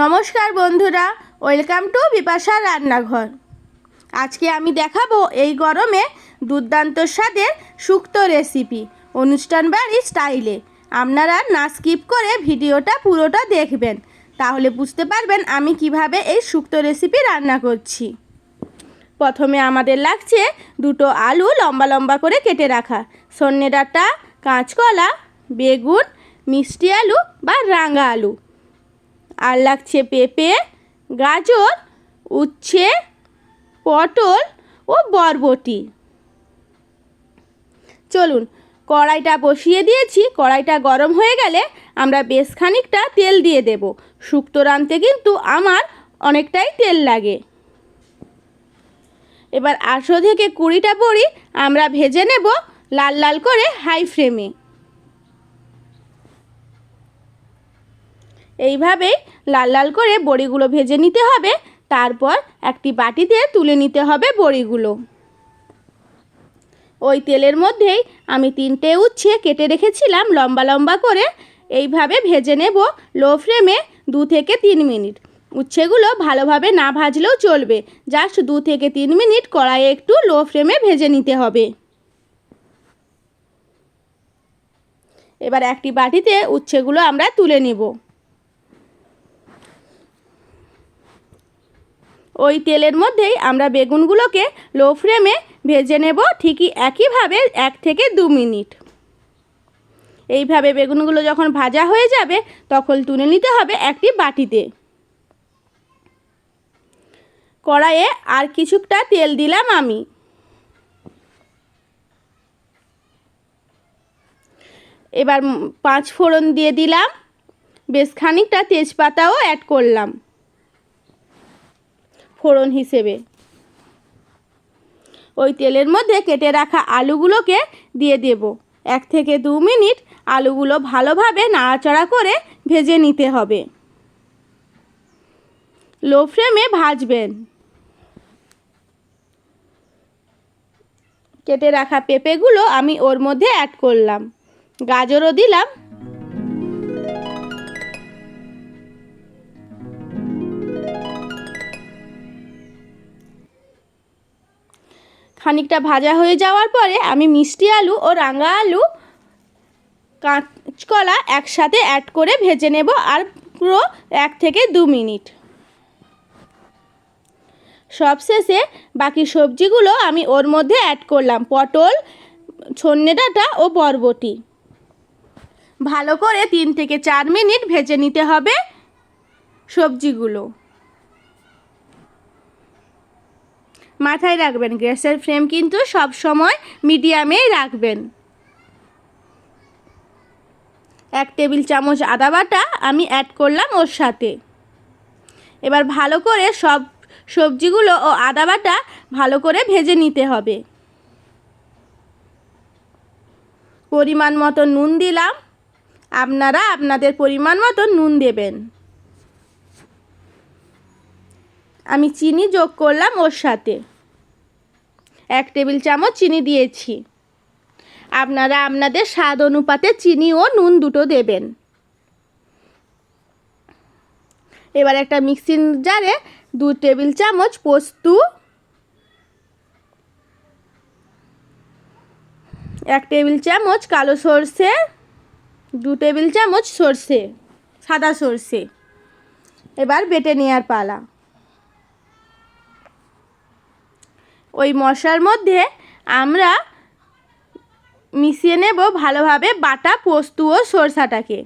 নমস্কার বন্ধুরা, welcome to Bipasha রান্নাঘর। আজকে আমি দেখাবো এই গরমে দুর্দান্ত স্বাদের শুক্তো রেসিপি অনুষ্ঠান বাড়ি স্টাইলে আপনারা না স্কিপ করে ভিডিওটা পুরোটা দেখবেন। তাহলে বুঝতে পারবেন আমি কীভাবে এই শুক্তো রেসিপি রান্না করছি। প্রথমে আমাদের লাগছে দুটো আলু লম্বা লম্বা করে কেটে রাখা। সন্নে ডাঁটা, কাঁচকলা, বেগুন, মিষ্টি আলু বা রাঙা আলু। আর লাগছে পেঁপে, গাজর, উচ্ছে, পটল ও বরবটি। চলুন, কড়াইটা বসিয়ে দিয়েছি। কড়াইটা গরম হয়ে গেলে আমরা বেশ খানিকটা তেল দিয়ে দেব। শুক্তো রাঁধতে কিন্তু আমার অনেকটাই তেল লাগে। এবার আটশো থেকে কুড়িটা বড়ি আমরা ভেজে নেব লাল লাল করে হাই ফ্লেমে। এইভাবেই লাল লাল করে বড়িগুলো ভেজে নিতে হবে। তারপর একটি বাটিতে তুলে নিতে হবে বড়িগুলো। ওই তেলের মধ্যেই আমি তিনটে উচ্ছে কেটে রেখেছিলাম লম্বা লম্বা করে। এইভাবে ভেজে নেব লো ফ্লেমে দু থেকে তিন মিনিট। উচ্ছেগুলো ভালোভাবে না ভাজলেও চলবে। জাস্ট দু থেকে তিন মিনিট কড়াইয়ে একটু লো ফ্লেমে ভেজে নিতে হবে। এবার একটি বাটিতে উচ্ছেগুলো আমরা তুলে নেব। ওই তেলের মধ্যেই আমরা বেগুনগুলোকে লো ফ্লেমে ভেজে নেব ঠিকই একইভাবে এক থেকে দু মিনিট। এইভাবে বেগুনগুলো যখন ভাজা হয়ে যাবে, তখন তুলে নিতে হবে একটি বাটিতে। কড়াইয়ে আর কিছুটা তেল দিলাম আমি। এবার পাঁচ ফোড়ন দিয়ে দিলাম। বেশ খানিকটা তেজপাতাও অ্যাড করলাম। ফোড়ন হিসেবে। ওই তেলের মধ্যে কেটে রাখা আলুগুলোকে দিয়ে দেব। এক থেকে দু মিনিট আলুগুলো ভালোভাবে নাড়াচাড়া করে ভেজে নিতে হবে। লো ফ্লেমে ভাজবেন। কেটে রাখা পেঁপেগুলো আমি ওর মধ্যে অ্যাড করলাম। গাজরও দিলাম। খানিকটা ভাজা হয়ে যাওয়ার পরে আমি মিষ্টি আলু ও রাঙা আলু কাঁচকলা একসাথে অ্যাড করে ভেজে নেব আর পুরো এক থেকে দু মিনিট। সবশেষে বাকি সবজিগুলো আমি ওর মধ্যে অ্যাড করলাম, পটল ছন্নে ডাঁটা ও বরবটি। ভালো করে তিন থেকে চার মিনিট ভেজে নিতে হবে সবজিগুলো। মাথায় রাখবেন, গ্যাসের ফ্লেম কিন্তু সব সময় মিডিয়ামেই রাখবেন। এক টেবিল চামচ আদা বাটা আমি অ্যাড করলাম ওর সাথে। এবার ভালো করে সব সবজিগুলো ও আদা বাটা ভালো করে ভেজে নিতে হবে। পরিমাণ মতো নুন দিলাম। আপনারা আপনাদের পরিমাণ মতো নুন দেবেন। আমি চিনি যোগ করলাম ওর সাথে। এক টেবিল চামচ চিনি দিয়েছি। আপনারা আপনাদের স্বাদ অনুপাতে চিনি ও নুন দুটো দেবেন। এবার একটা মিক্সিং জারে দু টেবিল চামচ পোস্ত, এক টেবিল চামচ কালো সর্ষে, দু টেবিল চামচ সর্ষে, সাদা সর্ষে। এবার বেটে নেওয়ার পালা। ওই মশলার মধ্যে আমরা মিশিয়ে নেব ভালোভাবে বাটা, পোস্ত ও সরষাটাকে।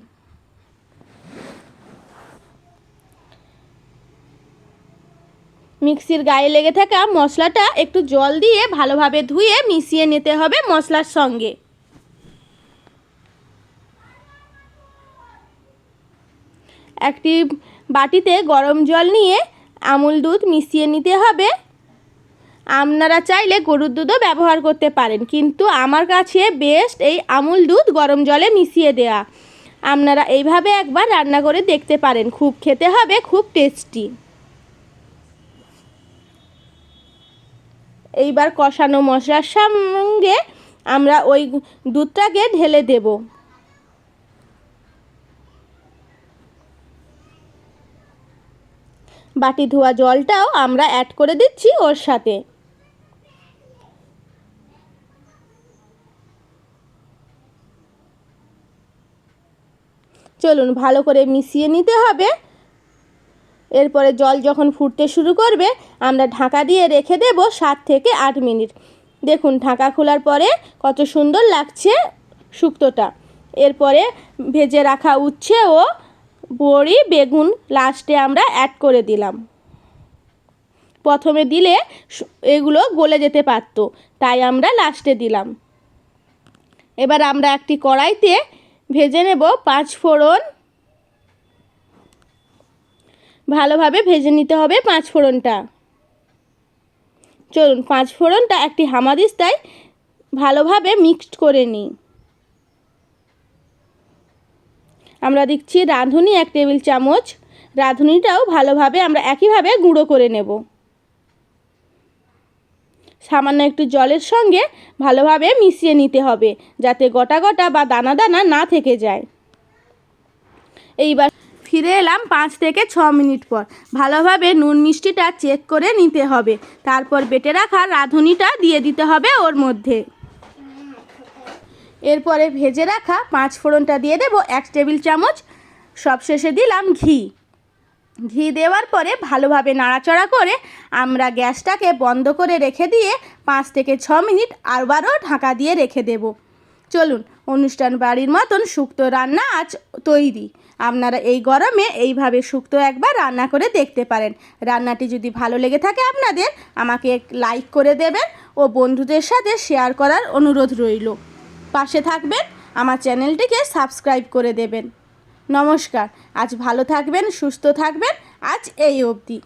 মিক্সির গায়ে লেগে থাকা মশলাটা একটু জল দিয়ে ভালোভাবে ধুয়ে মিশিয়ে নিতে হবে মশলার সঙ্গে। একটি বাটিতে গরম জল নিয়ে আমুল দুধ মিশিয়ে নিতে হবে। আপনারা চাইলে গরুর দুধও ব্যবহার করতে পারেন, কিন্তু আমার কাছে বেস্ট এই আমুল দুধ গরম জলে মিশিয়ে দেওয়া আপনারা এইভাবে একবার রান্না করে দেখতে পারেন, খুব খেতে হবে, খুব টেস্টি এইবার কষানো মশলার সঙ্গে আমরা ওই দুধটাকে ঢেলে দেব। বাটি ধোয়া জলটাও আমরা অ্যাড করে দিচ্ছি ওর সাথে। চলুন ভালো করে মিশিয়ে নিতে হবে। এরপরে জল যখন ফুটতে শুরু করবে, আমরা ঢাকা দিয়ে রেখে দেব সাত থেকে আট মিনিট। দেখুন, ঢাকা খোলার পরে কত সুন্দর লাগছে শুক্তোটা। এরপরে ভেজে রাখা উচ্ছে ও বড়ি, বেগুন লাস্টে আমরা অ্যাড করে দিলাম। প্রথমে দিলে এগুলো গলে যেতে পারতো, তাই আমরা লাস্টে দিলাম। এবার আমরা একটি কড়াইতে ভেজে নেব পাঁচ ফোড়ন। ভালোভাবে ভেজে নিতে হবে পাঁচ ফোড়নটা। চলুন, পাঁচ ফোড়নটা একটি হামাদিস্তায় ভালোভাবে মিক্সড করে নিই। আমরা দিচ্ছি রাঁধুনি এক টেবিল চামচ। রাঁধুনিটাও ভালোভাবে আমরা একইভাবে গুঁড়ো করে নেব। সামান্য একটু জলের সঙ্গে ভালোভাবে মিশিয়ে নিতে হবে, যাতে গোটা গোটা বা দানা দানা না থেকে যায়। এইবার ফিরে এলাম পাঁচ থেকে ছ মিনিট পর। ভালোভাবে নুন মিষ্টিটা চেক করে নিতে হবে। তারপর বেটে রাখা রাঁধুনিটা দিয়ে দিতে হবে ওর মধ্যে। এরপরে ভেজে রাখা পাঁচ ফোড়নটা দিয়ে দেবো এক টেবিল চামচ। সবশেষে দিলাম ঘি। ঘি দেওয়ার পরে ভালোভাবে নাড়াচড়া করে আমরা গ্যাসটাকে বন্ধ করে রেখে দিয়ে পাঁচ থেকে ছ মিনিট আবারও ঢাকা দিয়ে রেখে দেব। চলুন, অনুষ্ঠান বাড়ির মতন শুক্তো রান্না আজ তৈরি। আপনারা এই গরমে এইভাবে শুক্তো একবার রান্না করে দেখতে পারেন। রান্নাটি যদি ভালো লেগে থাকে আপনাদের, আমাকে লাইক করে দেবেন ও বন্ধুদের সাথে শেয়ার করার অনুরোধ রইল। পাশে থাকবেন, আমার চ্যানেলটিকে সাবস্ক্রাইব করে দেবেন। নমস্কার। আজ ভালো থাকবেন সুস্থ থাকবেন আজ এই অবধি।